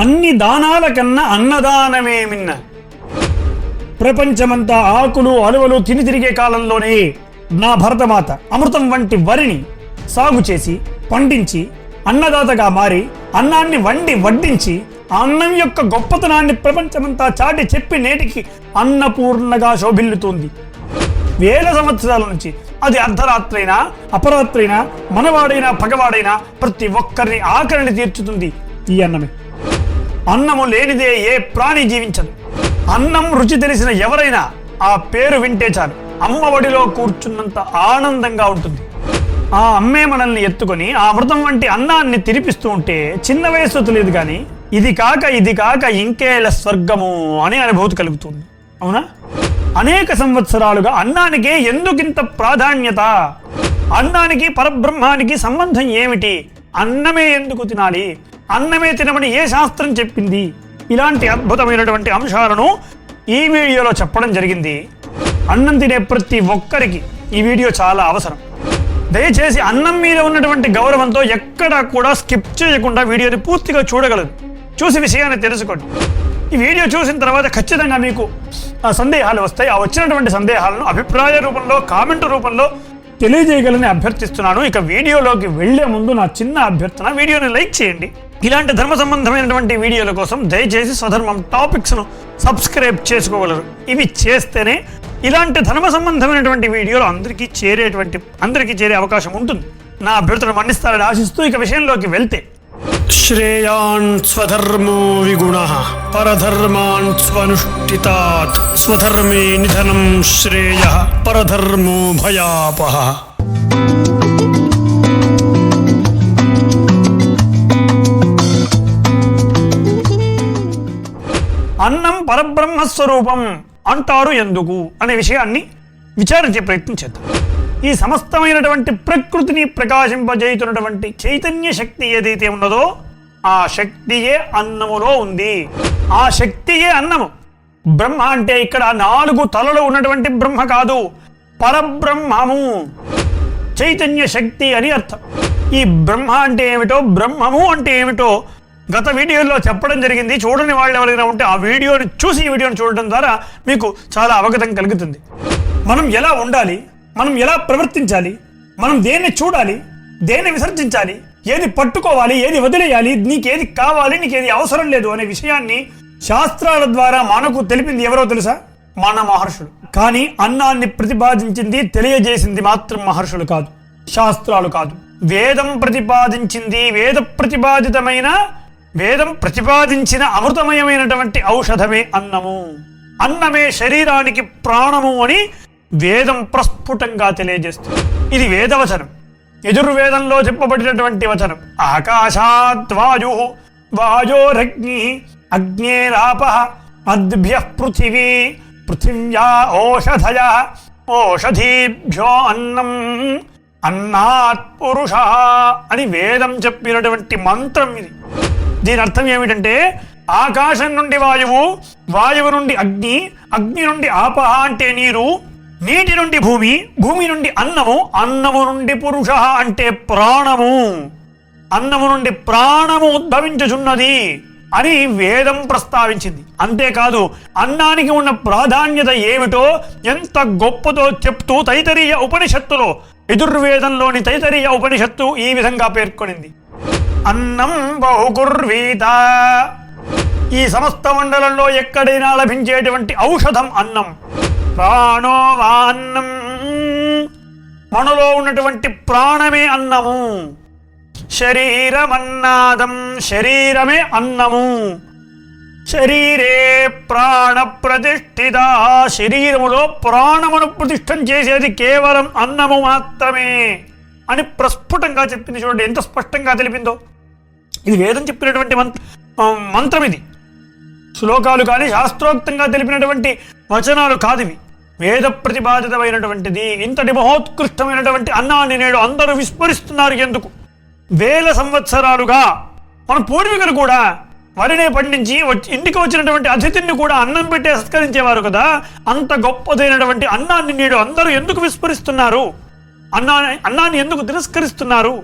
అన్ని దానాల కన్నా అన్నదానమే మిన్న. ప్రపంచమంతా ఆకులు అలువలు తిని తిరిగే కాలంలోనే నా భరతమాత అమృతం వంటి వరిని సాగు చేసి పండించి అన్నదాతగా మారి అన్నాన్ని వండి వడ్డించి అన్నం యొక్క గొప్పతనాన్ని ప్రపంచమంతా చాటి చెప్పి నేటికి అన్నపూర్ణగా శోభిల్లుతోంది. వేల సంవత్సరాల నుంచి అది అర్ధరాత్రైనా అపరాత్రైనా మనవాడైనా పగవాడైనా ప్రతి ఒక్కరిని ఆకలిని తీర్చుతుంది ఈ అన్నమే. అన్నము లేనిదే ఏ ప్రాణి జీవించదు. అన్నం రుచి తెలిసిన ఎవరైనా ఆ పేరు వింటే చాలు. అమ్మ ఒడిలో కూర్చున్నంత ఆనందంగా ఉంటుంది. ఆ అమ్మే మనల్ని ఎత్తుకొని ఆ అమృతం వంటి అన్నాన్ని తినిపిస్తూ ఉంటే చిన్న వయసు తెలియదు కానీ ఇది కాక ఇది కాక ఇంకేల స్వర్గము అనే అనుభూతి కలుగుతుంది. అవునా? అనేక సంవత్సరాలుగా అన్నానికే ఎందుకింత ప్రాధాన్యత? అన్నానికి పరబ్రహ్మానికి సంబంధం ఏమిటి? అన్నమే ఎందుకు తినాలి? అన్నమే తినమని ఏ శాస్త్రం చెప్పింది? ఇలాంటి అద్భుతమైనటువంటి అంశాలను ఈ వీడియోలో చెప్పడం జరిగింది. అన్నం తినే ప్రతి ఒక్కరికి ఈ వీడియో చాలా అవసరం. దయచేసి అన్నం మీద ఉన్నటువంటి గౌరవంతో ఎక్కడా కూడా స్కిప్ చేయకుండా వీడియోని పూర్తిగా చూడగలరు. చూసి విషయాన్ని తెలుసుకోండి. ఈ వీడియో చూసిన తర్వాత ఖచ్చితంగా మీకు ఆ సందేహాలు వస్తాయి. ఆ వచ్చినటువంటి సందేహాలను అభిప్రాయ రూపంలో కామెంట్ రూపంలో తెలియజేయగలని అభ్యర్థిస్తున్నాను. ఇక వీడియోలోకి వెళ్ళే ముందు నా చిన్న అభ్యర్థన వీడియోని లైక్ చేయండి. ఇలాంటి ధర్మ సంబంధమైనటువంటి వీడియోల కోసం దయచేసి స్వధర్మం టాపిక్స్ను సబ్స్క్రైబ్ చేసుకోగలరు. ఇవి చేస్తేనే ఇలాంటి ధర్మ సంబంధమైనటువంటి వీడియోలు అందరికీ చేరేటువంటి అందరికీ చేరే అవకాశం ఉంటుంది. నా అభ్యర్థులు మన్నిస్తారని ఆశిస్తూ ఇక విషయంలోకి వెళ్తే. శ్రేయాన్ స్వధర్మో విగుణ పరధర్మాన్ స్వనుష్ఠితాత్ స్వధర్మే నిధనం శ్రేయ పరధర్మో భయాపహ। అన్నం పరబ్రహ్మస్వరూపం అంటారు ఎందుకు అనే విషయాన్ని విచారించే ప్రయత్నం చేద్దాం. ఈ సమస్తమైనటువంటి ప్రకృతిని ప్రకాశింపజేయుతున్నటువంటి చైతన్య శక్తి ఏదైతే ఉన్నదో ఆ శక్తియే అన్నములో ఉంది. ఆ శక్తియే అన్నము. బ్రహ్మ అంటే ఇక్కడ నాలుగు తలలు ఉన్నటువంటి బ్రహ్మ కాదు పరబ్రహ్మము. చైతన్య శక్తి అని అర్థం. ఈ బ్రహ్మ అంటే ఏమిటో బ్రహ్మము అంటే ఏమిటో గత వీడియోలో చెప్పడం జరిగింది. చూడని వాళ్ళు ఎవరైనా ఉంటే ఆ వీడియోని చూసి ఈ వీడియోని చూడడం ద్వారా మీకు చాలా అవగతం కలుగుతుంది. మనం ఎలా ఉండాలి? మనం ఎలా ప్రవర్తించాలి? మనం దేన్ని చూడాలి? దేన్ని విసర్జించాలి? ఏది పట్టుకోవాలి? ఏది వదిలేయాలి? నీకేది కావాలి? నీకేది అవసరం లేదు అనే విషయాన్ని శాస్త్రాల ద్వారా మనకు తెలిపింది ఎవరో తెలుసా? మన మహర్షులు. కానీ అన్నాన్ని ప్రతిపాదించింది తెలియజేసింది మాత్రం మహర్షులు కాదు. శాస్త్రాలు కాదు. వేదం ప్రతిపాదించింది వేద ప్రతిపాదితమైన వేదం ప్రతిపాదించిన అమృతమయమైనటువంటి ఔషధమే అన్నము. అన్నమే శరీరానికి ప్రాణము అని వేదం ప్రస్ఫుటంగా తెలియజేస్తుంది. ఇది వేదవచనం. యజుర్వేదంలో చెప్పబడినటువంటి వచనం. ఆకాశాత్ వాయు వాయోరగ్ని అగ్నేరాప అద్భ్య పృథివీ పృథివ్యా ఓషధయ ఓషధీభ్యో అన్నం అన్నాత్ పురుష అని వేదం చెప్పినటువంటి మంత్రం ఇది. దీని అర్థం ఏమిటంటే ఆకాశం నుండి వాయువు వాయువు నుండి అగ్ని అగ్ని నుండి ఆపహ అంటే నీరు నీటి నుండి భూమి భూమి నుండి అన్నము అన్నము నుండి పురుష అంటే ప్రాణము. అన్నము నుండి ప్రాణము ఉద్భవించుచున్నది అని వేదం ప్రస్తావించింది. అంతేకాదు అన్నానికి ఉన్న ప్రాధాన్యత ఏమిటో ఎంత గొప్పతో చెప్తూ తైతరీయ ఉపనిషత్తులో యజుర్వేదంలోని తైతరీయ ఉపనిషత్తు ఈ విధంగా పేర్కొనింది. అన్నం బహుకుర్వీత ఈ సమస్త మండలంలో ఎక్కడైనా లభించేటువంటి ఔషధం అన్నం. ప్రాణో అన్నం. మనలో ఉన్నటువంటి ప్రాణమే అన్నము. శరీరమన్నాదం శరీరమే అన్నము. శరీరే ప్రాణ ప్రతిష్ఠిత శరీరములో ప్రాణమును ప్రతిష్టం చేసేది కేవలం అన్నము మాత్రమే అని ప్రస్ఫుటంగా చెప్పింది చూడండి. ఎంత స్పష్టంగా తెలిపిందో. ఇది వేదం చెప్పినటువంటి మంత్రం ఇది. శ్లోకాలు కానీ శాస్త్రోక్తంగా తెలిపినటువంటి వచనాలు కాదివి. వేద ప్రతిపాదితమైనటువంటిది ఇంతటి మహోత్కృష్టమైనటువంటి అన్నాన్ని నేడు అందరూ విస్మరిస్తున్నారు ఎందుకు? వేల సంవత్సరాలుగా మన పూర్వీకులు కూడా వరినే పండించి వచ్చి ఇంటికి వచ్చినటువంటి అతిథిని కూడా అన్నం పెట్టి సత్కరించేవారు కదా అంత గొప్పదైనటువంటి అన్నాన్ని నేడు అందరూ ఎందుకు విస్మరిస్తున్నారు? అన్నా అన్నాన్ని ఎందుకు తిరస్కరిస్తున్నారు?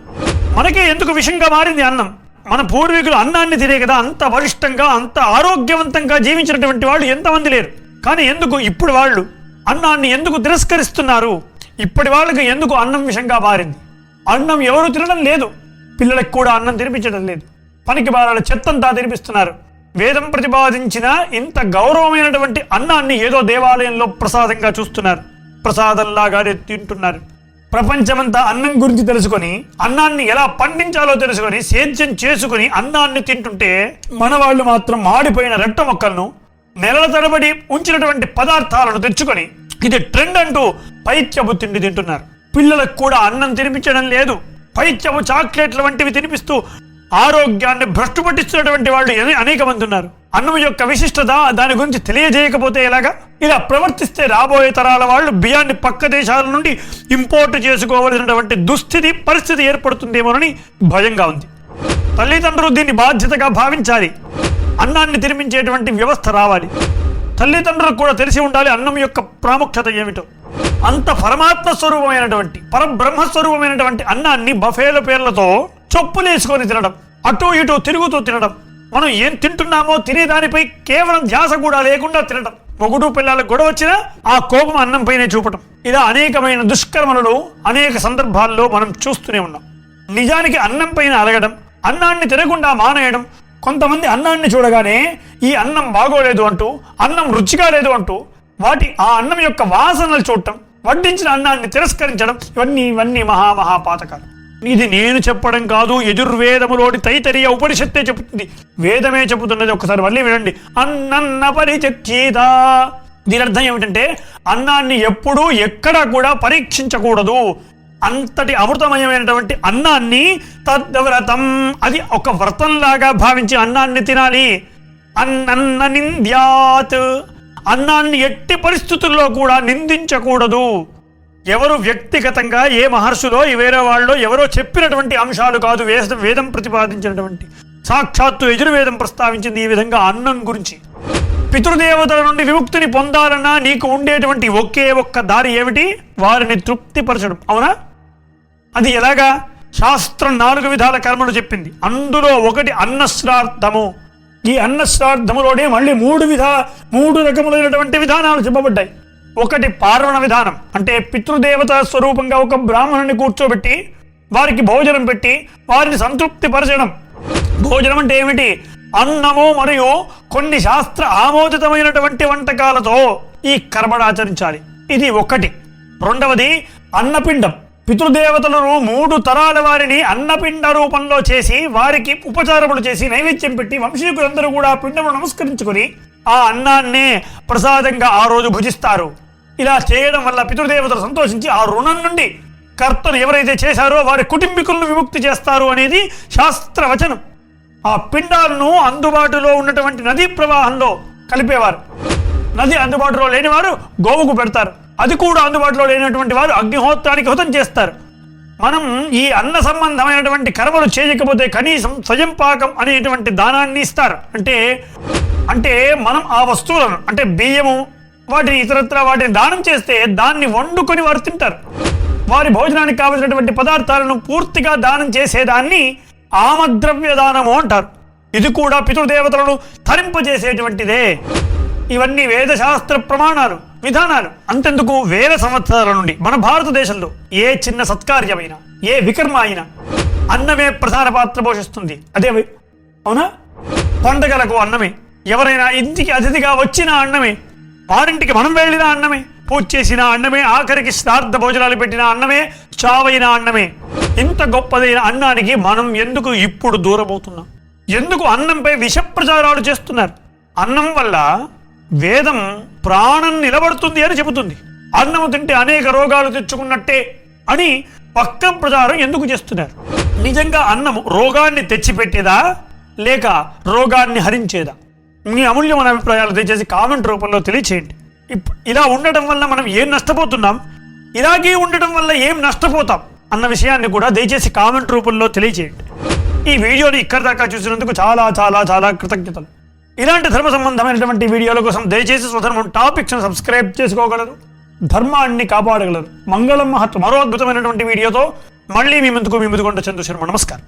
మనకే ఎందుకు విషంగా మారింది అన్నం? మన పూర్వీకులు అన్నాన్ని తినే కదా అంత బలిష్టంగా అంత ఆరోగ్యవంతంగా జీవించినటువంటి వాళ్ళు ఎంతమంది లేరు. కానీ ఎందుకు ఇప్పుడు వాళ్ళు అన్నాన్ని ఎందుకు తిరస్కరిస్తున్నారు? ఇప్పటి వాళ్ళకి ఎందుకు అన్నం విషంగా మారింది? అన్నం ఎవరు తినడం లేదు. పిల్లలకు కూడా అన్నం తినిపించడం లేదు. పనికి బారాల చెత్తంతా తినిపిస్తున్నారు. వేదం ప్రతిపాదించిన ఇంత గౌరవమైనటువంటి అన్నాన్ని ఏదో దేవాలయంలో ప్రసాదంగా చూస్తున్నారు. ప్రసాదంలాగానే తింటున్నారు. ప్రపంచమంతా అన్నం గురించి తెలుసుకొని అన్నాన్ని ఎలా పండించాలో తెలుసుకొని సేద్యం చేసుకుని అన్నాన్ని తింటుంటే మన వాళ్ళు మాత్రం మాడిపోయిన రెట్ట మొక్కలను నెలల తరబడి ఉంచినటువంటి పదార్థాలను తెచ్చుకొని ఇది ట్రెండ్ అంటూ పైత్యపు తిండి తింటున్నారు. పిల్లలకు కూడా అన్నం తినిపించడం లేదు. పైత్యపు చాక్లెట్ల వంటివి తినిపిస్తూ ఆరోగ్యాన్ని భ్రష్టుపట్టిస్తున్నటువంటి వాళ్ళు అనేక మంది ఉన్నారు. అన్నం యొక్క విశిష్టత దాని గురించి తెలియజేయకపోతే ఎలాగా? ఇలా ప్రవర్తిస్తే రాబోయే తరాల వాళ్ళు బియ్యాన్ని పక్క దేశాల నుండి ఇంపోర్ట్ చేసుకోవలసినటువంటి దుస్థితి పరిస్థితి ఏర్పడుతుందేమోనని భయంగా ఉంది. తల్లిదండ్రులు దీన్ని బాధ్యతగా భావించాలి. అన్నాన్ని తినిపించేటువంటి వ్యవస్థ రావాలి. తల్లిదండ్రులకు కూడా తెలిసి ఉండాలి అన్నం యొక్క ప్రాముఖ్యత ఏమిటో. అంత పరమాత్మ స్వరూపమైనటువంటి పరబ్రహ్మ స్వరూపమైనటువంటి అన్నాన్ని బఫేల పేర్లతో చొప్పులేసుకొని తినడం అటు ఇటు తిరుగుతూ తినడం మనం ఏం తింటున్నామో తినేదానిపై కేవలం ధ్యాస కూడా లేకుండా తినడం మొగుడు పిల్లలకు గొడవ వచ్చినా ఆ కోపం అన్నం పైనే చూపటం. ఇలా అనేకమైన దుష్కర్మలను అనేక సందర్భాల్లో మనం చూస్తూనే ఉన్నాం. నిజానికి అన్నం పైన అలగడం అన్నాన్ని తినకుండా మానేయడం కొంతమంది అన్నాన్ని చూడగానే ఈ అన్నం బాగోలేదు అంటూ అన్నం రుచిగా లేదు అంటూ వాటి ఆ అన్నం యొక్క వాసనలు చూడటం వడ్డించిన అన్నాన్ని తిరస్కరించడం ఇవన్నీ ఇవన్నీ మహా మహాపాతకాలు ఇది నేను చెప్పడం కాదు యజుర్వేదములోని తైతరీయ ఉపనిషత్తే చెబుతుంది. వేదమే చెబుతున్నది ఒకసారి మళ్ళీ వినండి. అన్నన్న పరిచర్చేదా. దీని అర్థం ఏమిటంటే అన్నాన్ని ఎప్పుడూ ఎక్కడా కూడా పరీక్షించకూడదు. అంతటి అమృతమయమైనటువంటి అన్నాన్ని తద్వ్రతం. అది ఒక వ్రతంలాగా భావించి అన్నాన్ని తినాలి. అన్నన్న నింద్యాత్. అన్నాన్ని ఎట్టి పరిస్థితుల్లో కూడా నిందించకూడదు. ఎవరు వ్యక్తిగతంగా ఏ మహర్షులో వేరే వాళ్ళు ఎవరో చెప్పినటువంటి అంశాలు కాదు వేద వేదం ప్రతిపాదించినటువంటి. సాక్షాత్తు యజుర్వేదం ప్రస్తావించింది ఈ విధంగా అన్నం గురించి. పితృదేవతల నుండి విముక్తిని పొందాలన్నా నీకు ఉండేటువంటి ఒకే ఒక్క దారి ఏమిటి? వారిని తృప్తిపరచడం. అవునా? అది ఎలాగా? శాస్త్రం నాలుగు విధాల కర్మలు చెప్పింది. అందులో ఒకటి అన్నశ్రార్థము ఈ అన్నశ్రార్థములోనే మళ్ళీ మూడు విధ మూడు రకములైనటువంటి విధానాలు చెప్పబడ్డాయి. ఒకటి పార్వణ విధానం. అంటే పితృదేవత స్వరూపంగా ఒక బ్రాహ్మణుని కూర్చోబెట్టి వారికి భోజనం పెట్టి వారిని సంతృప్తి పరచడం భోజనం అంటే ఏమిటి? అన్నము మరియు కొన్ని శాస్త్ర ఆమోదితమైనటువంటి వంటకాలతో ఈ కర్మను ఆచరించాలి. ఇది ఒకటి. రెండవది అన్నపిండం. పితృదేవతలను మూడు తరాల వారిని అన్నపిండ రూపంలో చేసి వారికి ఉపచారములు చేసి నైవేద్యం పెట్టి వంశీకులందరూ కూడా పిండమును నమస్కరించుకొని ఆ అన్నాన్నే ప్రసాదంగా ఆ రోజు భుజిస్తారు. ఇలా చేయడం వల్ల పితృదేవతలు సంతోషించి ఆ రుణం నుండి కర్తను ఎవరైతే చేశారో వారి కుటుంబీకులను విముక్తి చేస్తారు అనేది శాస్త్రవచనం ఆ పిండాలను అందుబాటులో ఉన్నటువంటి నదీ ప్రవాహంలో కలిపేవారు. నది అందుబాటులో లేనివారు గోవుకు పెడతారు. అది కూడా అందుబాటులో లేనటువంటి వారు అగ్నిహోత్రానికి హుతం చేస్తారు. మనం ఈ అన్న సంబంధమైనటువంటి కర్మలు చేయకపోతే కనీసం స్వయం పాకం అనేటువంటి దానాన్ని ఇస్తారు. అంటే అంటే మనం ఆ వస్తువులను అంటే బియ్యము వాటిని ఇతరత్ర వాటిని దానం చేస్తే దాన్ని వండుకొని వారు తింటారు. వారి భోజనానికి కావలసినటువంటి పదార్థాలను పూర్తిగా దానం చేసేదాన్ని ఆమద్రవ్య దానము అంటారు. ఇది కూడా పితృదేవతలను తరింపజేసేటువంటిదే. ఇవన్నీ వేదశాస్త్ర ప్రమాణాలు విధానాలు. అంతెందుకు వేల సంవత్సరాల నుండి మన భారతదేశంలో ఏ చిన్న సత్కార్యమైనా ఏ వికర్మ అయినా అన్నమే ప్రధాన పాత్ర పోషిస్తుంది. అదే అవునా? పండగలకు అన్నమే. ఎవరైనా ఇంటికి అతిథిగా వచ్చిన అన్నమే వారింటికి మనం వెళ్ళిన అన్నమే పూజ చేసిన అన్నమే ఆఖరికి శ్రార్థ భోజనాలు పెట్టిన అన్నమే చావైన అన్నమే. ఇంత గొప్పదైన అన్నానికి మనం ఎందుకు ఇప్పుడు దూరమవుతున్నాం? ఎందుకు అన్నంపై విష ప్రచారాలు చేస్తున్నారు? అన్నం వల్ల వేదం ప్రాణం నిలబడుతుంది అని చెబుతుంది. అన్నము తింటే అనేక రోగాలు తెచ్చుకున్నట్టే అని పక్క ప్రచారం ఎందుకు చేస్తున్నారు? నిజంగా అన్నము రోగాన్ని తెచ్చిపెట్టేదా లేక రోగాన్ని హరించేదా? మీ అమూల్యమైన అభిప్రాయాలు దయచేసి కామెంట్ రూపంలో తెలియచేయండి. ఇలా ఉండటం వల్ల మనం ఏం నష్టపోతున్నాం? ఇలాగే ఉండటం వల్ల ఏం నష్టపోతాం? అన్న విషయాన్ని కూడా దయచేసి కామెంట్ రూపంలో తెలియచేయండి. ఈ వీడియోని ఇక్కడి దాకా చూసినందుకు చాలా చాలా చాలా కృతజ్ఞతలు. ఇలాంటి ధర్మ సంబంధమైనటువంటి వీడియోల కోసం దయచేసి స్వధర్మం టాపిక్స్ను సబ్స్క్రైబ్ చేసుకోగలరు ధర్మాన్ని కాపాడగలరు. మంగళం మహత్వ మరో అద్భుతమైనటువంటి వీడియోతో మళ్ళీ మీ ముందుకు మీ ముందుకుంటూ చంద్రశర్మ నమస్కారం.